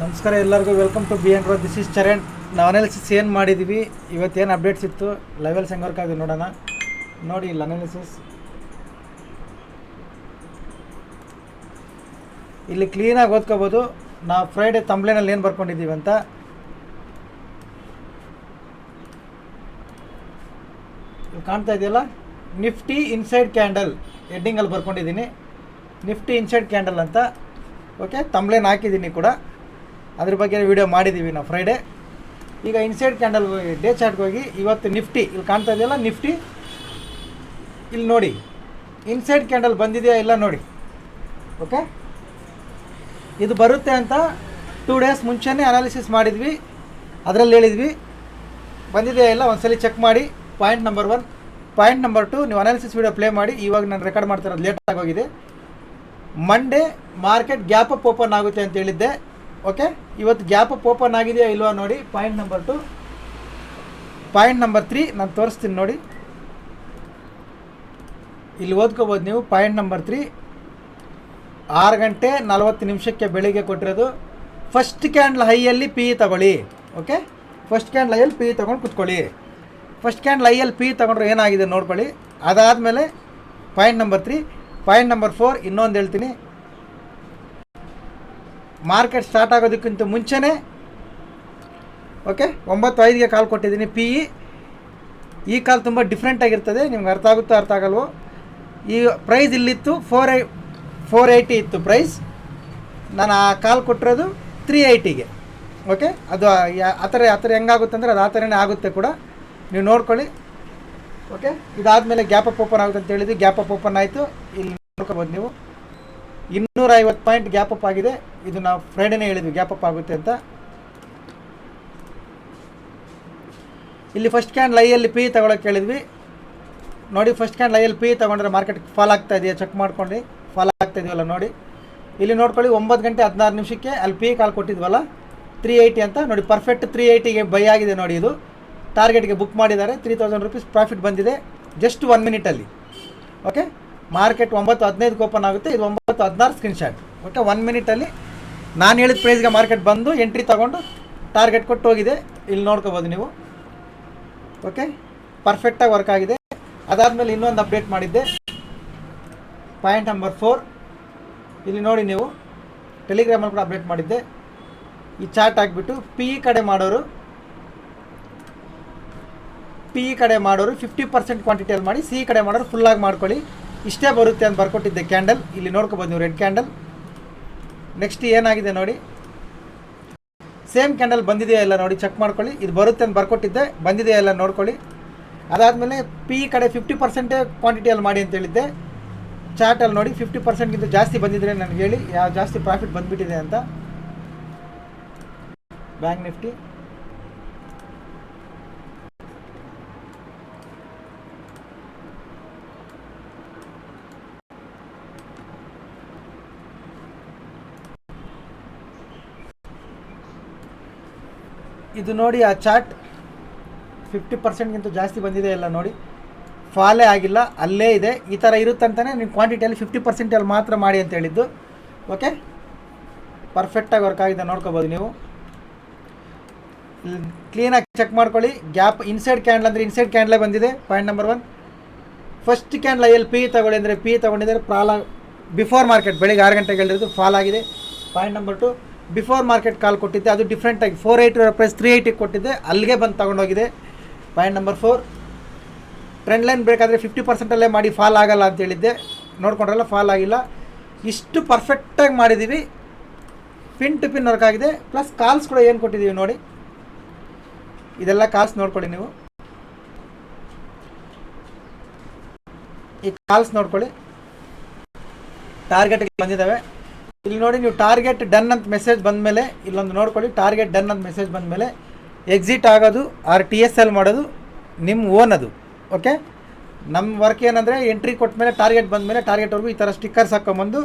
ನಮಸ್ಕಾರ ಎಲ್ಲರಿಗೂ welcome to bro this is Charan ನಾವು ಅನಾಲಿಸಿಸ್ ಏನು ಮಾಡಿದ್ದೀವಿ ಇವತ್ತೇನು ಅಪ್ಡೇಟ್ಸ್ ಇತ್ತು ಲೆವೆಲ್ಸ್ ಹೆಂಗೆ ವರ್ಕ್ ಆಗಿದೆ ನೋಡೋಣ. ನೋಡಿ ಇಲ್ಲಿ ಅನಾಲಿಸಿಸ್ ಇಲ್ಲಿ ಕ್ಲೀನಾಗಿ ಓದ್ಕೋಬೋದು. ನಾವು ಫ್ರೈಡೇ ತಂಬ್ಲೇನಲ್ಲಿ ಏನು ಬರ್ಕೊಂಡಿದ್ದೀವಿ ಅಂತ. ಕಾಣ್ತಾ ಇದೆಯಲ್ಲ? ನಿಫ್ಟಿ ಇನ್ಸೈಡ್ ಕ್ಯಾಂಡಲ್ ಎಡ್ಡಿಂಗಲ್ಲಿ ಬರ್ಕೊಂಡಿದ್ದೀನಿ. ನಿಫ್ಟಿ ಇನ್ಸೈಡ್ ಕ್ಯಾಂಡಲ್ ಅಂತ. ಓಕೆ ತಂಬ್ಲೇನ್ ಹಾಕಿದ್ದೀನಿ ಕೂಡ. ಅದ್ರ ಬಗ್ಗೆ ವಿಡಿಯೋ ಮಾಡಿದ್ದೀವಿ ನಾವು ಫ್ರೈಡೇ ಈಗ ಇನ್ಸೈಡ್ ಕ್ಯಾಂಡಲ್ ಡೇ ಚಾರ್ಟ್ಗೆ ಹೋಗಿ ಇವತ್ತು ನಿಫ್ಟಿ ಇಲ್ಲಿ ಕಾಣ್ತಾ ಇದೆಯಲ್ಲ ನಿಫ್ಟಿ ಇಲ್ಲಿ ನೋಡಿ. ಇನ್ಸೈಡ್ ಕ್ಯಾಂಡಲ್ ಬಂದಿದೆಯಾ ಇಲ್ಲ ನೋಡಿ. ಓಕೆ ಇದು ಬರುತ್ತೆ ಅಂತ ಟೂ ಡೇಸ್ ಮುಂಚೆನೇ ಅನಾಲಿಸಿಸ್ ಮಾಡಿದ್ವಿ. ಅದರಲ್ಲಿ ಹೇಳಿದ್ವಿ. ಬಂದಿದೆಯಾ ಇಲ್ಲ ಒಂದ್ಸಲಿ ಚೆಕ್ ಮಾಡಿ. Point number one point number two ನೀವು ಅನಾಲಿಸಿಸ್ ವಿಡಿಯೋ ಪ್ಲೇ ಮಾಡಿ. ಇವಾಗ ನಾನು ರೆಕಾರ್ಡ್ ಮಾಡ್ತಿರೋದು ಲೇಟ್ ಆಗೋಗಿದೆ Monday market gap up open ಆಗುತ್ತೆ ಅಂತ ಹೇಳಿದ್ದೆ. ಓಕೆ? ಇವತ್ತು ಗ್ಯಾಪ್ ಓಪನ್ ಆಗಿದೆಯಾ ಇಲ್ವಾ ನೋಡಿ point number two point number three ನಾನು ತೋರಿಸ್ತೀನಿ ನೋಡಿ. ಇಲ್ಲಿ ಓದ್ಕೋಬೋದು ನೀವು ಪಾಯಿಂಟ್ ನಂಬರ್ ತ್ರೀ ಆರು ಗಂಟೆ ನಲವತ್ತು ನಿಮಿಷಕ್ಕೆ ಬೆಳಿಗ್ಗೆ ಕೊಟ್ಟಿರೋದು. ಫಸ್ಟ್ ಕ್ಯಾಂಡ್ಲ್ ಹೈಯಲ್ಲಿ ಪಿ ತಗೊಳ್ಳಿ, ಓಕೆ? ಫಸ್ಟ್ ಕ್ಯಾಂಡ್ಲ್ ಹೈಯಲ್ಲಿ ಪಿ ತೊಗೊಂಡು ಕುತ್ಕೊಳ್ಳಿ. ಫಸ್ಟ್ ಕ್ಯಾಂಡ್ಲ್ ಹೈಯಲ್ಲಿ ಪಿ ತೊಗೊಂಡ್ರೆ ಏನಾಗಿದೆ ನೋಡ್ಕೊಳ್ಳಿ. ಅದಾದಮೇಲೆ point number three point number four ಇನ್ನೊಂದು ಹೇಳ್ತೀನಿ. ಮಾರ್ಕೆಟ್ ಸ್ಟಾರ್ಟ್ ಆಗೋದಕ್ಕಿಂತ ಮುಂಚೆನೇ ಓಕೆ ಒಂಬತ್ತು ಐದಿಗೆ ಕಾಲ್ ಕೊಟ್ಟಿದ್ದೀನಿ ಪಿ ಇ ಈ ಕಾಲ್ ತುಂಬ ಡಿಫ್ರೆಂಟ್ ಆಗಿರ್ತದೆ, ನಿಮ್ಗೆ ಅರ್ಥ ಆಗುತ್ತೋ ಅರ್ಥ ಆಗಲ್ವೋ? ಈ ಪ್ರೈಸ್ ಇಲ್ಲಿತ್ತು ಫೋರ್ ಐ ಫೋರ್ ಏಯ್ಟಿ ಇತ್ತು ಪ್ರೈಸ್ ನಾನು ಆ ಕಾಲ್ ಕೊಟ್ಟಿರೋದು ತ್ರೀ ಏಯ್ಟಿಗೆ ಓಕೆ ಅದು ಆ ಥರ ಆ ಥರ ಹೆಂಗಾಗುತ್ತೆ ಅಂದರೆ ಅದು ಆ ಥರನೇ ಆಗುತ್ತೆ ಕೂಡ. ನೀವು ನೋಡ್ಕೊಳ್ಳಿ ಓಕೆ ಇದಾದಮೇಲೆ ಗ್ಯಾಪ್ ಅಪ್ ಓಪನ್ ಆಗುತ್ತೆ ಅಂತ ಹೇಳಿದ್ವಿ, ಗ್ಯಾಪ್ ಅಪ್ ಓಪನ್ ಆಯಿತು. ಇಲ್ಲಿ ನೋಡ್ಕೊಬೋದು ನೀವು. ಇನ್ನೂರ ಐವತ್ತು ಪಾಯಿಂಟ್ ಗ್ಯಾಪ್ ಅಪ್ ಆಗಿದೆ. ಇದು ನಾವು ಫ್ರೈಡೇನೇ ಹೇಳಿದ್ವಿ ಗ್ಯಾಪ್ ಅಪ್ ಆಗುತ್ತೆ ಅಂತ. ಇಲ್ಲಿ ಫಸ್ಟ್ ಕ್ಯಾಂಡ್ ಲೈಯಲ್ಲಿ ಪಿ ತಗೊಳಕ್ಕೆ ಹೇಳಿದ್ವಿ. ನೋಡಿ ಫಸ್ಟ್ ಕ್ಯಾಂಡ್ ಲೈಯಲ್ಲಿ ಪಿ ತಗೊಂಡ್ರೆ ಮಾರ್ಕೆಟ್ ಫಾಲ್ ಆಗ್ತಾ ಇದೆಯಾ? ಚೆಕ್ ಮಾಡ್ಕೊಂಡು. ಫಾಲ್ ಆಗ್ತಾ ಇದೆಯಲ್ಲ ನೋಡಿ. ಇಲ್ಲಿ ನೋಡ್ಕೊಳ್ಳಿ, ಒಂಬತ್ತು ಗಂಟೆ ಹದಿನಾರು ನಿಮಿಷಕ್ಕೆ ಅಲ್ಲಿ ಪಿ ಕಾಲ್ ಕೊಟ್ಟಿದ್ವಲ್ಲ? ತ್ರೀ ಏಯ್ಟಿ ಅಂತ. ನೋಡಿ ಪರ್ಫೆಕ್ಟ್ ತ್ರೀ ಏಯ್ಟಿಗೆ ಬೈ ಆಗಿದೆ ನೋಡಿ ಇದು. ಟಾರ್ಗೆಟ್ಗೆ ಬುಕ್ ಮಾಡಿದ್ದಾರೆ. ತ್ರೀ ತೌಸಂಡ್ ರುಪೀಸ್ ಪ್ರಾಫಿಟ್ ಬಂದಿದೆ ಜಸ್ಟ್ ಒನ್ ಮಿನಿಟಲ್ಲಿ ಓಕೆ ಮಾರ್ಕೆಟ್ ಒಂಬತ್ತು ಹದಿನೈದಕ್ಕೆ ಓಪನ್ ಆಗುತ್ತೆ. ಇದು ಒಂಬತ್ತು ಹದಿನಾರು ಸ್ಕ್ರೀನ್ಶಾಟ್. ಓಕೆ ಒನ್ ಮಿನಿಟಲ್ಲಿ ನಾನು ಹೇಳಿದ ಪ್ರೈಸ್ಗೆ ಮಾರ್ಕೆಟ್ ಬಂದು ಎಂಟ್ರಿ ತೊಗೊಂಡು ಟಾರ್ಗೆಟ್ ಕೊಟ್ಟು ಹೋಗಿದೆ. ಇಲ್ಲಿ ನೋಡ್ಕೋಬೋದು ನೀವು. ಓಕೆ ಪರ್ಫೆಕ್ಟಾಗಿ ವರ್ಕ್ ಆಗಿದೆ. ಅದಾದಮೇಲೆ ಇನ್ನೊಂದು ಅಪ್ಡೇಟ್ ಮಾಡಿದ್ದೆ. ಪಾಯಿಂಟ್ ನಂಬರ್ ಫೋರ್ ಇಲ್ಲಿ ನೋಡಿ ನೀವು ಟೆಲಿಗ್ರಾಮಲ್ಲಿ ಕೂಡ ಅಪ್ಡೇಟ್ ಮಾಡಿದ್ದೆ. ಈ ಚಾರ್ಟ್ ಹಾಕ್ಬಿಟ್ಟು ಪಿ ಇ ಕಡೆ ಮಾಡೋರು ಪಿ ಇ ಕಡೆ ಮಾಡೋರು ಫಿಫ್ಟಿ ಪರ್ಸೆಂಟ್ ಕ್ವಾಂಟಿಟಿಯಲ್ಲಿ ಮಾಡಿ ಸಿ ಕಡೆ ಮಾಡೋರು ಫುಲ್ಲಾಗಿ ಮಾಡ್ಕೊಳ್ಳಿ. ಇಷ್ಟೇ ಬರುತ್ತೆ ಅಂತ ಬರ್ಕೊಟ್ಟಿದ್ದೆ ಕ್ಯಾಂಡಲ್. ಇಲ್ಲಿ ನೋಡ್ಕೋಬೋದು ನೀವು ರೆಡ್ ಕ್ಯಾಂಡಲ್. ನೆಕ್ಸ್ಟ್ ಏನಾಗಿದೆ ನೋಡಿ. ಸೇಮ್ ಕ್ಯಾಂಡಲ್ ಬಂದಿದೆಯಾ ಇಲ್ಲ ನೋಡಿ ಚೆಕ್ ಮಾಡ್ಕೊಳ್ಳಿ. ಇದು ಬರುತ್ತೆ ಅಂತ ಬರ್ಕೊಟ್ಟಿದ್ದೆ, ಬಂದಿದೆಯಾ ಇಲ್ಲ ನೋಡ್ಕೊಳ್ಳಿ. ಅದಾದಮೇಲೆ ಪಿ ಕಡೆ ಫಿಫ್ಟಿ ಪರ್ಸೆಂಟೇ ಕ್ವಾಂಟಿಟಿಯಲ್ಲಿ ಮಾಡಿ ಅಂತ ಹೇಳಿದ್ದೆ. ಚಾರ್ಟಲ್ಲಿ ನೋಡಿ ಫಿಫ್ಟಿ ಪರ್ಸೆಂಟ್ಗಿಂತ ಜಾಸ್ತಿ ಬಂದಿದ್ರೆ ನನಗೆ ಹೇಳಿ, ಯಾವ ಜಾಸ್ತಿ ಪ್ರಾಫಿಟ್ ಬಂದುಬಿಟ್ಟಿದೆ ಅಂತ. ಬ್ಯಾಂಕ್ ನಿಫ್ಟಿ ಇದು ನೋಡಿ ಆ ಚಾರ್ಟ್ ಫಿಫ್ಟಿ ಪರ್ಸೆಂಟ್ಗಿಂತ ಜಾಸ್ತಿ ಬಂದಿದೆ ಎಲ್ಲ ನೋಡಿ. ಫಾಲೇ ಆಗಿಲ್ಲ, ಅಲ್ಲೇ ಇದೆ. ಈ ಥರ ಇರುತ್ತಂತಲೇ ನೀವು ಕ್ವಾಂಟಿಟಿಯಲ್ಲಿ ಫಿಫ್ಟಿ ಪರ್ಸೆಂಟಲ್ಲಿ ಮಾತ್ರ ಮಾಡಿ ಅಂತ ಹೇಳಿದ್ದು. ಓಕೆ ಪರ್ಫೆಕ್ಟಾಗಿ ವರ್ಕ್ ಆಗಿದೆ, ನೋಡ್ಕೋಬೋದು ನೀವು. ಕ್ಲೀನಾಗಿ ಚೆಕ್ ಮಾಡ್ಕೊಳ್ಳಿ. ಗ್ಯಾಪ್ ಇನ್ಸೈಡ್ ಕ್ಯಾಂಡ್ಲ್ ಅಂದರೆ ಇನ್ಸೈಡ್ ಕ್ಯಾಂಡ್ಲೇ ಬಂದಿದೆ ಪಾಯಿಂಟ್ ನಂಬರ್ ಒನ್ ಫಸ್ಟ್ ಕ್ಯಾಂಡ್ಲ ಎಲ್ಲಿ ಪಿ ತಗೊಳ್ಳಿ ಅಂದರೆ ಪಿ ತಗೊಂಡಿದ್ದರೆ ಪ್ರಾಲ ಬಿಫೋರ್ ಮಾರ್ಕೆಟ್ ಬೆಳಿಗ್ಗೆ ಆರು ಗಂಟೆಗೆ ಹೇಳಿರೋದು ಫಾಲ್ ಆಗಿದೆ point number two before market call ಕೊಟ್ಟಿದ್ದೆ, ಅದು ಡಿಫ್ರೆಂಟಾಗಿ ಫೋರ್ ಏಯ್ಟಿ ಪ್ರೈಸ್ ತ್ರೀ ಏಯ್ಟಿಗೆ ಕೊಟ್ಟಿದ್ದೆ, ಅಲ್ಲಿಗೆ ಬಂದು ತಗೊಂಡೋಗಿದೆ. Point number four trend line ಬೇಕಾದರೆ ಫಿಫ್ಟಿ ಪರ್ಸೆಂಟಲ್ಲೇ ಮಾಡಿ ಫಾಲ್ ಆಗಲ್ಲ ಅಂತ ಹೇಳಿದ್ದೆ. ನೋಡ್ಕೊಂಡ್ರಲ್ಲ ಫಾಲ್ ಆಗಿಲ್ಲ. ಇಷ್ಟು ಪರ್ಫೆಕ್ಟಾಗಿ ಮಾಡಿದ್ದೀವಿ ಪಿನ್ ಟು ಪಿನ್ ವರ್ಕ್ ಆಗಿದೆ. ಪ್ಲಸ್ ಕಾಲ್ಸ್ ಕೂಡ ಏನು ಕೊಟ್ಟಿದ್ದೀವಿ ನೋಡಿ. ಇದೆಲ್ಲ ಕಾಲ್ಸ್ ನೋಡ್ಕೊಳ್ಳಿ ನೀವು. ಈ ಕಾಲ್ಸ್ ನೋಡ್ಕೊಳ್ಳಿ. ಟಾರ್ಗೆಟ್ಗೆ ಬಂದಿದ್ದಾವೆ. ಇಲ್ಲಿ ನೋಡಿ ನೀವು ಟಾರ್ಗೆಟ್ ಡನ್ ಅಂತ ಮೆಸೇಜ್ ಬಂದಮೇಲೆ, ಇಲ್ಲೊಂದು ನೋಡ್ಕೊಳ್ಳಿ ಟಾರ್ಗೆಟ್ ಡನ್ ಅಂತ ಮೆಸೇಜ್ ಬಂದಮೇಲೆ ಎಕ್ಸಿಟ್ ಆಗೋದು ಆರ್ ಟಿ ಎಸ್ ಎಲ್ ಮಾಡೋದು ನಿಮ್ಮ ಓನ್ ಅದು ಓಕೆ ನಮ್ಮ ವರ್ಕ್ ಏನಂದರೆ ಎಂಟ್ರಿ ಕೊಟ್ಟ ಮೇಲೆ ಟಾರ್ಗೆಟ್ ಬಂದಮೇಲೆ ಟಾರ್ಗೆಟ್ವರೆಗೂ ಈ ಥರ ಸ್ಟಿಕ್ಕರ್ಸ್ ಹಾಕ್ಕೊಂಬಂದು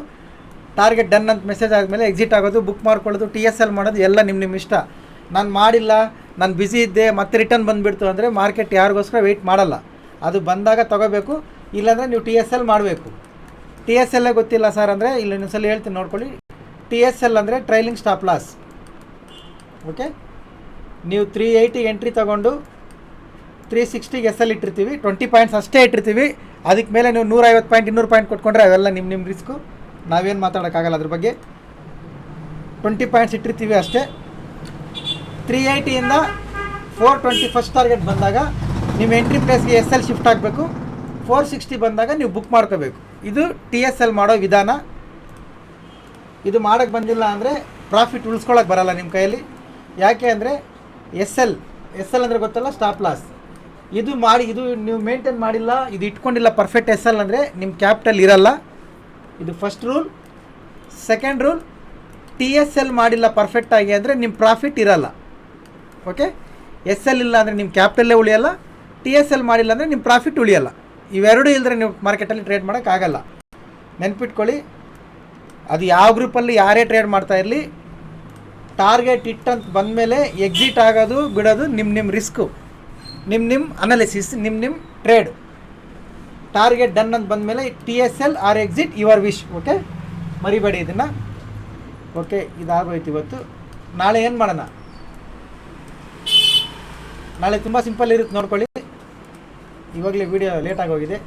ಟಾರ್ಗೆಟ್ ಡನ್ ಅಂತ ಮೆಸೇಜ್ ಆದಮೇಲೆ ಎಕ್ಸಿಟ್ ಆಗೋದು ಬುಕ್ ಮಾಡ್ಕೊಳ್ಳೋದು ಟಿ ಎಸ್ ಎಲ್ ಮಾಡೋದು, ಎಲ್ಲ ನಿಮ್ಮ ನಿಮ್ಮ ಇಷ್ಟ. ನಾನು ಮಾಡಿಲ್ಲ, ನಾನು ಬ್ಯುಸಿ ಇದ್ದೆ, ಮತ್ತೆ ರಿಟರ್ನ್ ಬಂದುಬಿಡ್ತು ಅಂದರೆ ಮಾರ್ಕೆಟ್ ಯಾರಿಗೋಸ್ಕರ ವೆಯ್ಟ್ ಮಾಡಲ್ಲ. ಅದು ಬಂದಾಗ ತೊಗೋಬೇಕು, ಇಲ್ಲಾಂದರೆ ನೀವು ಟಿ ಎಸ್ ಎಲ್ ಮಾಡಬೇಕು. ಟಿ ಎಸ್ ಎಲ್ಲೇ ಗೊತ್ತಿಲ್ಲ ಸರ್ ಅಂದರೆ ಇಲ್ಲಿ ಇನ್ನೊಂದ್ಸಲ ಹೇಳ್ತೀನಿ ನೋಡ್ಕೊಳ್ಳಿ. ಟಿ ಎಸ್ ಎಲ್ ಅಂದರೆ ಟ್ರೈಲಿಂಗ್ ಸ್ಟಾಪ್ ಲಾಸ್ ಓಕೆ ನೀವು ತ್ರೀ ಏಯ್ಟಿ ಎಂಟ್ರಿ ತೊಗೊಂಡು ತ್ರೀ ಸಿಕ್ಸ್ಟಿಗೆ ಎಸ್ ಎಲ್ ಇಟ್ಟಿರ್ತೀವಿ ಟ್ವೆಂಟಿ ಪಾಯಿಂಟ್ಸ್ ಅಷ್ಟೇ ಇಟ್ಟಿರ್ತೀವಿ. ಅದಕ್ಕೆ ಮೇಲೆ ನೀವು ನೂರೈವತ್ತು ಪಾಯಿಂಟ್ ಇನ್ನೂರು ಪಾಯಿಂಟ್ ಕೊಟ್ಕೊಂಡ್ರೆ ಅವೆಲ್ಲ ನಿಮ್ಮ ನಿಮ್ಮ ರಿಸ್ಕು ನಾವೇನು ಮಾತಾಡೋಕ್ಕಾಗಲ್ಲ ಅದ್ರ ಬಗ್ಗೆ. ಟ್ವೆಂಟಿ ಪಾಯಿಂಟ್ಸ್ ಇಟ್ಟಿರ್ತೀವಿ ಅಷ್ಟೇ. ತ್ರೀ ಏಯ್ಟಿಯಿಂದ ಫೋರ್ ಟ್ವೆಂಟಿ ಫಸ್ಟ್ ಟಾರ್ಗೆಟ್ ಬಂದಾಗ ನಿಮ್ಮ ಎಂಟ್ರಿ ಪ್ಲೇಸ್ಗೆ ಎಸ್ ಎಲ್ ಶಿಫ್ಟ್ ಆಗಬೇಕು. ಫೋರ್ ಸಿಕ್ಸ್ಟಿ ಬಂದಾಗ ನೀವು ಬುಕ್ ಮಾಡ್ಕೋಬೇಕು. ಇದು ಟಿ ಎಸ್ ಎಲ್ ಮಾಡೋ ವಿಧಾನ. ಇದು ಮಾಡೋಕ್ಕೆ ಬಂದಿಲ್ಲ ಅಂದರೆ ಪ್ರಾಫಿಟ್ ಉಳಿಸ್ಕೊಳಕ್ಕೆ ಬರಲ್ಲ ನಿಮ್ಮ ಕೈಯಲ್ಲಿ. ಯಾಕೆ ಅಂದರೆ ಎಸ್ ಎಲ್ ಎಸ್ ಎಲ್ ಅಂದರೆ ಗೊತ್ತಲ್ಲ? ಸ್ಟಾಪ್ ಲಾಸ್ ಇದು ಮಾಡಿ, ಇದು ನೀವು ಮೇಂಟೈನ್ ಮಾಡಿಲ್ಲ, ಇದು ಇಟ್ಕೊಂಡಿಲ್ಲ ಪರ್ಫೆಕ್ಟ್ ಎಸ್ ಎಲ್ ಅಂದರೆ ನಿಮ್ಮ ಕ್ಯಾಪಿಟಲ್ ಇರಲ್ಲ. ಇದು first rule second rule T S L ಮಾಡಿಲ್ಲ ಪರ್ಫೆಕ್ಟಾಗಿ ಅಂದರೆ ನಿಮ್ಮ ಪ್ರಾಫಿಟ್ ಇರಲ್ಲ. ಓಕೆ ಎಸ್ ಎಲ್ ಇಲ್ಲ ಅಂದರೆ ನಿಮ್ಮ ಕ್ಯಾಪಿಟಲ್ಲೇ ಉಳಿಯಲ್ಲ. ಟಿ ಎಸ್ ಎಲ್ ಮಾಡಿಲ್ಲ ಅಂದರೆ ನಿಮ್ಮ ಪ್ರಾಫಿಟ್ ಉಳಿಯಲ್ಲ. ಇವೆರಡೂ ಇಲ್ಲದ್ರೆ ನೀವು ಮಾರ್ಕೆಟಲ್ಲಿ ಟ್ರೇಡ್ ಮಾಡೋಕ್ಕಾಗಲ್ಲ ನೆನ್ಪಿಟ್ಕೊಳ್ಳಿ, ಅದು ಯಾವ ಗ್ರೂಪಲ್ಲಿ ಯಾರೇ ಟ್ರೇಡ್ ಮಾಡ್ತಾ ಇರಲಿ ಟಾರ್ಗೆಟ್ ಇಟ್ಟಂತ ಬಂದಮೇಲೆ ಎಕ್ಸಿಟ್ ಆಗೋದು, ಬಿಡೋದು ನಿಮ್ಮ ನಿಮ್ಮ ರಿಸ್ಕು ನಿಮ್ಮ ನಿಮ್ಮ ಅನಾಲಿಸಿಸ್ ನಿಮ್ಮ ನಿಮ್ಮ ಟ್ರೇಡ್ ಟಾರ್ಗೆಟ್ ಡನ್ ಅಂತ ಬಂದಮೇಲೆ T S L or exit your wish okay ಮರಿಬೇಡಿ ಇದನ್ನು. ಓಕೆ ಇದಾಗೋಯ್ತು ಇವತ್ತು. ನಾಳೆ ಏನು ಮಾಡೋಣ? ನಾಳೆ ತುಂಬ ಸಿಂಪಲ್ ಇರುತ್ತೆ, ನೋಡ್ಕೊಳ್ಳಿ. ಇವಾಗಲೇ ವಿಡಿಯೋ ಲೇಟಾಗಿ ಹೋಗಿದೆ.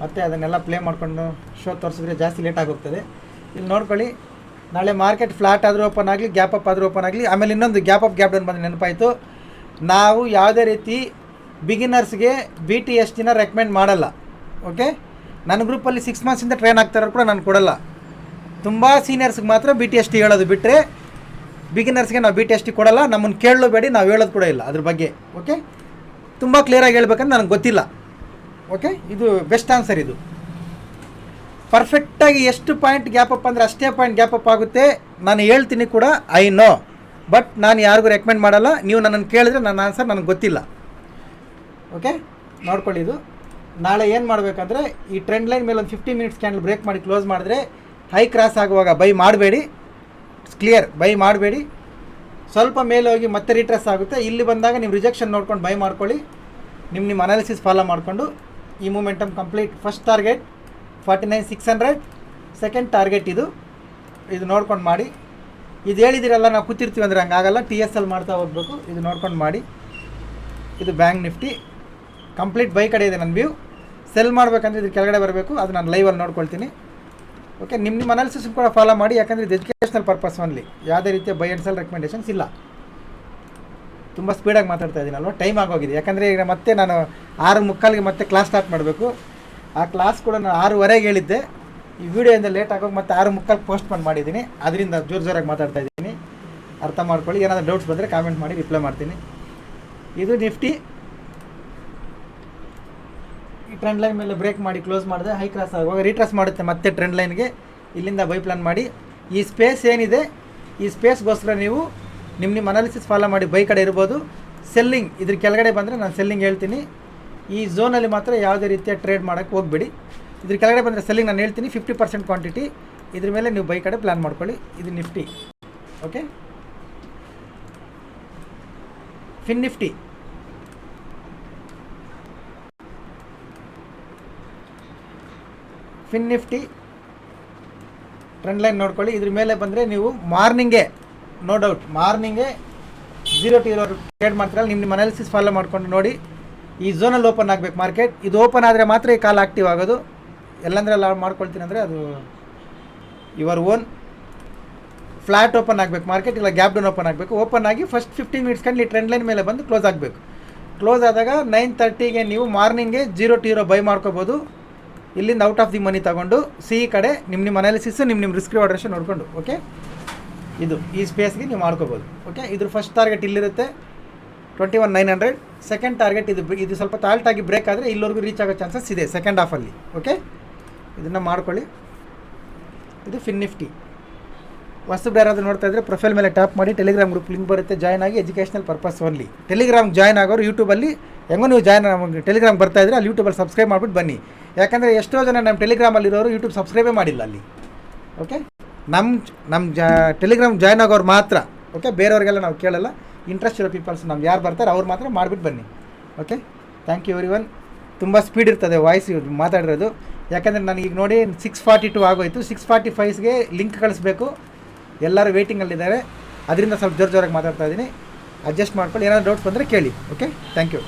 ಮತ್ತು ಅದನ್ನೆಲ್ಲ ಪ್ಲೇ ಮಾಡಿಕೊಂಡು ಶೋ ತೋರಿಸಿದ್ರೆ ಜಾಸ್ತಿ ಲೇಟಾಗಿ ಹೋಗ್ತದೆ. ಇಲ್ಲಿ ನೋಡ್ಕೊಳ್ಳಿ, ನಾಳೆ ಮಾರ್ಕೆಟ್ ಫ್ಲಾಟ್ ಆದರೂ ಓಪನ್ ಆಗಲಿ ಗ್ಯಾಪ್ ಅಪ್ ಆದರೂ ಓಪನ್ ಆಗಲಿ, ಆಮೇಲೆ ಇನ್ನೊಂದು ಗ್ಯಾಪ್ ಅಪ್ ಗ್ಯಾಪ್ ಡನ್ ಬಂದು ನೆನಪಾಯಿತು. ನಾವು ಯಾವುದೇ ರೀತಿ ಬಿಗಿನರ್ಸ್ಗೆ ಬಿ ಟಿ ಎಸ್ ಟಿನ ರೆಕಮೆಂಡ್ ಮಾಡಲ್ಲ. ಓಕೆ ನನ್ನ ಗ್ರೂಪಲ್ಲಿ ಸಿಕ್ಸ್ ಮಂತ್ಸಿಂದ ಟ್ರೈನ್ ಆಗ್ತಾರೋ ಕೂಡ ನಾನು ಕೊಡಲ್ಲ. ತುಂಬ ಸೀನಿಯರ್ಸ್ಗೆ ಮಾತ್ರ ಬಿ ಟಿ ಎಸ್ ಟಿ ಹೇಳೋದು ಬಿಟ್ಟರೆ ಬಿಗಿನರ್ಸ್ಗೆ ನಾವು ಬಿ ಟಿ ಎಸ್ ಟಿ ಕೊಡಲ್ಲ. ನಮ್ಮನ್ನು ಕೇಳಬೇಡಿ ನಾವು ಹೇಳೋದು ಕೂಡ ಇಲ್ಲ ಅದ್ರ ಬಗ್ಗೆ. ಓಕೆ ತುಂಬ ಕ್ಲಿಯರಾಗಿ ಹೇಳ್ಬೇಕಂದ್ರೆ ನನಗೆ ಗೊತ್ತಿಲ್ಲ. ಓಕೆ ಇದು ಬೆಸ್ಟ್ ಆನ್ಸರ್ ಇದು. ಪರ್ಫೆಕ್ಟಾಗಿ ಎಷ್ಟು ಪಾಯಿಂಟ್ ಗ್ಯಾಪ್ ಅಪ್ ಅಂದರೆ ಅಷ್ಟೇ ಪಾಯಿಂಟ್ ಗ್ಯಾಪ್ ಅಪ್ ಆಗುತ್ತೆ. ನಾನು ಹೇಳ್ತೀನಿ ಕೂಡ ಐ ನೋ ಬಟ್ ನಾನು ಯಾರಿಗೂ ರೆಕಮೆಂಡ್ ಮಾಡಲ್ಲ. ನೀವು ನನ್ನನ್ನು ಕೇಳಿದ್ರೆ ನನ್ನ ಆನ್ಸರ್ ನನಗೆ ಗೊತ್ತಿಲ್ಲ. ಓಕೆ ನೋಡ್ಕೊಳ್ಳಿ ಇದು. ನಾಳೆ ಏನು ಮಾಡಬೇಕಂದ್ರೆ, ಈ ಟ್ರೆಂಡ್ ಲೈನ್ ಮೇಲೆ ಒಂದು ಫಿಫ್ಟಿ ಮಿನಿಟ್ಸ್ ಕ್ಯಾಂಡಲ್ ಬ್ರೇಕ್ ಮಾಡಿ ಕ್ಲೋಸ್ ಮಾಡಿದ್ರೆ ಹೈ ಕ್ರಾಸ್ ಆಗುವಾಗ ಬೈ ಮಾಡಬೇಡಿ. ಕ್ಲಿಯರ್ ಬೈ ಮಾಡಬೇಡಿ. ಸ್ವಲ್ಪ ಮೇಲೆ ಹೋಗಿ ಮತ್ತೆ ರಿಟ್ರೆಸ್ ಆಗುತ್ತೆ. ಇಲ್ಲಿ ಬಂದಾಗ ನೀವು ರಿಜೆಕ್ಷನ್ ನೋಡ್ಕೊಂಡು ಬೈ ಮಾಡ್ಕೊಳ್ಳಿ. ನಿಮ್ಮ ನಿಮ್ಮ ಅನಾಲಿಸಿಸ್ ಫಾಲೋ ಮಾಡಿಕೊಂಡು. ಈ momentum complete first target forty nine six hundred second target ಇದು. ಇದು ನೋಡ್ಕೊಂಡು ಮಾಡಿ. ಇದು ಹೇಳಿದಿರಲ್ಲ, ನಾವು ಕೂತಿರ್ತೀವಿ ಅಂದರೆ ಹಂಗಾಗಲ್ಲ ಟಿ ಎಸ್ ಎಲ್ ಮಾಡ್ತಾ ಹೋಗ್ಬೇಕು. ಇದು ನೋಡ್ಕೊಂಡು ಮಾಡಿ. ಇದು ಬ್ಯಾಂಕ್ ನಿಫ್ಟಿ ಕಂಪ್ಲೀಟ್ ಬೈ ಕಡೆ ಇದೆ ನನ್ನ ವ್ಯೂ ಸೆಲ್ ಮಾಡಬೇಕಂದ್ರೆ ಇದು ಕೆಳಗಡೆ ಬರಬೇಕು. ಅದು ನಾನು ಲೈವಲ್ಲಿ ನೋಡ್ಕೊಳ್ತೀನಿ. ಓಕೆ ನಿಮ್ಮ ನಿಮ್ಮ ಅನಾಲಿಸಿಸ್ ಕೂಡ ಫಾಲೋ ಮಾಡಿ. ಯಾಕಂದರೆ ಇದು ಎಜುಕೇಷನಲ್ ಪರ್ಪಸ್ ಓನ್ಲಿ ಯಾವುದೇ ರೀತಿಯ ಬೈ ಆ್ಯಂಡ್ ಸೆಲ್ ರೆಕಮೆಂಡೇಷನ್ಸ್ ಇಲ್ಲ. ತುಂಬ ಸ್ಪೀಡಾಗಿ ಮಾತಾಡ್ತಾ ಇದ್ದೀನಲ್ವ? ಟೈಮ್ ಆಗೋಗಿದೆ. ಯಾಕಂದರೆ ಈಗ ಮತ್ತೆ ನಾನು ಆರು ಮುಕ್ಕಾಲಿಗೆ ಮತ್ತೆ ಕ್ಲಾಸ್ ಸ್ಟಾರ್ಟ್ ಮಾಡಬೇಕು. ಆ ಕ್ಲಾಸ್ ಕೂಡ ನಾನು ಆರೂವರೆಗೆ ಹೇಳಿದ್ದೆ. ಈ ವಿಡಿಯೋಯಿಂದ ಲೇಟ್ ಆಗೋಗಿ ಮತ್ತೆ ಆರು ಮುಕ್ಕಾಲು ಪೋಸ್ಟ್ ಮಾಡಿ ಮಾಡಿದ್ದೀನಿ. ಅದರಿಂದ ಜೋರು ಜೋರಾಗಿ ಮಾತಾಡ್ತಾ ಇದ್ದೀನಿ. ಅರ್ಥ ಮಾಡ್ಕೊಳ್ಳಿ. ಏನಾದರೂ ಡೌಟ್ಸ್ ಬಂದರೆ ಕಾಮೆಂಟ್ ಮಾಡಿ ರಿಪ್ಲೈ ಮಾಡ್ತೀನಿ. ಇದು ನಿಫ್ಟಿ ಈ ಟ್ರೆಂಡ್ ಲೈನ್ ಮೇಲೆ ಬ್ರೇಕ್ ಮಾಡಿ ಕ್ಲೋಸ್ ಮಾಡಿದೆ. ಹೈ ಕ್ರಾಸ್ ಆಗುವಾಗ ರೀಟ್ರಾಸ್ ಮಾಡುತ್ತೆ ಮತ್ತೆ ಟ್ರೆಂಡ್ ಲೈನ್ಗೆ ಇಲ್ಲಿಂದ ಬೈ ಪ್ಲಾನ್ ಮಾಡಿ. ಈ ಸ್ಪೇಸ್ ಏನಿದೆ? ಈ ಸ್ಪೇಸ್ಗೋಸ್ಕರ ನೀವು ನಿಮ್ಮ ನಿಮ್ಮ ಅನಾಲಿಸಿಸ್ ಫಾಲೋ ಮಾಡಿ ಬೈ ಕಡೆ ಇರ್ಬೋದು. ಸೆಲ್ಲಿಂಗ್ ಇದ್ರ ಕೆಳಗಡೆ ಬಂದರೆ ನಾನು ಸೆಲ್ಲಿಂಗ್ ಹೇಳ್ತೀನಿ. ಈ ಝೋನಲ್ಲಿ ಮಾತ್ರ ಯಾವುದೇ ರೀತಿಯ ಟ್ರೇಡ್ ಮಾಡೋಕ್ಕೆ ಹೋಗಬೇಡಿ. ಇದ್ರ ಕೆಳಗಡೆ ಬಂದರೆ ಸೆಲ್ಲಿಂಗ್ ನಾನು ಹೇಳ್ತೀನಿ. ಫಿಫ್ಟಿ ಪರ್ಸೆಂಟ್ ಕ್ವಾಂಟಿಟಿ ಇದ್ರ ಮೇಲೆ ನೀವು ಬೈ ಕಡೆ ಪ್ಲ್ಯಾನ್ ಮಾಡ್ಕೊಳ್ಳಿ. ಇದು Nifty. Okay Fin Nifty. Fin Nifty. Trend line ನೋಡ್ಕೊಳ್ಳಿ. ಇದ್ರ ಮೇಲೆ ಬಂದರೆ ನೀವು ಮಾರ್ನಿಂಗೇ ನೋ ಡೌಟ್ ಮಾರ್ನಿಂಗೆ ಜೀರೋ ಟು ಇರೋ ಟ್ರೇಡ್ ಮಾಡ್ತೀರಲ್ಲ ನಿಮ್ಮ ನಿಮ್ಮ ಅನಾಲಿಸಿಸ್ ಫಾಲೋ ಮಾಡ್ಕೊಂಡು ನೋಡಿ. ಈ ಝೋನಲ್ಲಿ ಓಪನ್ ಆಗಬೇಕು ಮಾರ್ಕೆಟ್ ಇದು ಓಪನ್ ಆದರೆ ಮಾತ್ರ ಈ ಕಾಲ್ ಆಕ್ಟಿವ್ ಆಗೋದು. ಎಲ್ಲಂದ್ರೆ ಎಲ್ಲ ಮಾಡ್ಕೊಳ್ತೀನಿ ಅಂದರೆ ಅದು ಯುವರ್ ಓನ್ ಫ್ಲಾಟ್ ಓಪನ್ ಆಗಬೇಕು ಮಾರ್ಕೆಟ್ ಇಲ್ಲ ಗ್ಯಾಪ್ ಡೌನ್ ಓಪನ್ ಆಗಬೇಕು. ಓಪನ್ ಆಗಿ ಫಸ್ಟ್ ಫಿಫ್ಟೀನ್ ಮಿನಿಟ್ಸ್ ಕಂಡು ಈ ಟ್ರೆಂಡ್ ಲೈನ್ ಮೇಲೆ ಬಂದು ಕ್ಲೋಸ್ ಆಗಬೇಕು. ಕ್ಲೋಸ್ ಆದಾಗ ನೈನ್ ತರ್ಟಿಗೆ ನೀವು ಮಾರ್ನಿಂಗ್ಗೆ ಜೀರೋ ಟು ಇರೋ ಬೈ ಮಾಡ್ಕೋಬೋದು. ಇಲ್ಲಿಂದ ಔಟ್ ಆಫ್ ದಿ ಮನಿ ತಗೊಂಡು ಸಿ ಕಡೆ ನಿಮ್ಮ ನಿಮ್ಮ ಅನಾಲಿಸಿಸ್ ನಿಮ್ಮ ನಿಮ್ಮ ರಿಸ್ಕ್ ರಿವಾರ್ಡೇಷನ್ ನೋಡಿಕೊಂಡು ಓಕೆ ಇದು ಈ ಸ್ಪೇಸ್ಗೆ ನೀವು ಮಾಡ್ಕೋಬೋದು. ಓಕೆ ಇದ್ರ first target ಇಲ್ಲಿರುತ್ತೆ. Twenty one nine hundred second target ಇದು ಇದು ಸ್ವಲ್ಪ ತಾಲ್ಟಾಗಿ ಬ್ರೇಕ್ ಆದರೆ ಇಲ್ಲಿವರೆಗೂ ರೀಚ್ ಆಗೋ ಚಾನ್ಸಸ್ ಇದೆ ಸೆಕೆಂಡ್ ಹಾಫಲ್ಲಿ ಓಕೆ ಇದನ್ನು ಮಾಡ್ಕೊಳ್ಳಿ. ಇದು ಫಿನ್ ನಿಫ್ಟಿ ಹೊಸಬ್ರು ಯಾರಾದರೂ ನೋಡ್ತಾ ಇದ್ದರೆ ಪ್ರೊಫೈಲ್ ಮೇಲೆ ಟ್ಯಾಪ್ ಮಾಡಿ ಟೆಲಿಗ್ರಾಮ್ ಗ್ರೂಪ್ ಲಿಂಕ್ ಬರುತ್ತೆ. ಜಾಯ್ನ್ ಆಗಿ educational purpose only Telegram join ಆಗೋರು ಯೂಟ್ಯೂಬಲ್ಲಿ ಹೆಂಗೋ ನೀವು ಜಾಯ್ನ್ ಟೆಲಿಗ್ರಾಮ್ ಬರ್ತಾ ಇದ್ರೆ ಅಲ್ಲಿ ಯೂಟ್ಯೂಬಲ್ಲಿ ಸಬ್ಸ್ಕ್ರೈಬ್ ಮಾಡ್ಬಿಟ್ಟು ಬನ್ನಿ. ಯಾಕಂದರೆ ಎಷ್ಟೋ ಜನ ನಮ್ಮ ಟೆಲಿಗ್ರಾಮಲ್ಲಿರೋರು ಯೂಟ್ಯೂಬ್ ಸಬ್ಸ್ಕ್ರೈಬೇ ಮಾಡಿಲ್ಲ ಅಲ್ಲಿ. ಓಕೆ ನಮ್ಮ ನಮ್ಮ ಜಾ ಟೆಲಿಗ್ರಾಮ್ ಜಾಯ್ನ್ ಆಗೋರು ಮಾತ್ರ ಓಕೆ ಬೇರೆಯವ್ರಿಗೆಲ್ಲ ನಾವು ಕೇಳಲ್ಲ. ಇಂಟ್ರೆಸ್ಟ್ ಇರೋ ಪೀಪಲ್ಸ್ ನಮ್ಗೆ ಯಾರು ಬರ್ತಾರೆ, ಅವ್ರು ಮಾತ್ರ ಮಾಡಿಬಿಟ್ಟು ಬನ್ನಿ okay thank you everyone ತುಂಬ ಸ್ಪೀಡ್ ಇರ್ತದೆ ವಾಯ್ಸ್ ಮಾತಾಡಿರೋದು. ಯಾಕಂದರೆ ನನಗೀಗ ನೋಡಿ ಸಿಕ್ಸ್ ಫಾರ್ಟಿ ಟು ಆಗೋಯಿತು. ಸಿಕ್ಸ್ ಫಾರ್ಟಿ ಫೈವ್ಸ್ಗೆ ಲಿಂಕ್ ಕಳಿಸ್ಬೇಕು. ಎಲ್ಲರೂ ವೇಟಿಂಗಲ್ಲಿದ್ದಾರೆ ಅದರಿಂದ ಸ್ವಲ್ಪ ಜೋರು ಜೋರಾಗಿ ಮಾತಾಡ್ತಾ ಇದ್ದೀನಿ. ಅಡ್ಜಸ್ಟ್ ಮಾಡ್ಕೊಳ್ಳಿ. ಏನಾದ್ರು ಡೌಟ್ಸ್ ಬಂದರೆ ಕೇಳಿ ಓಕೆ ಥ್ಯಾಂಕ್ ಯು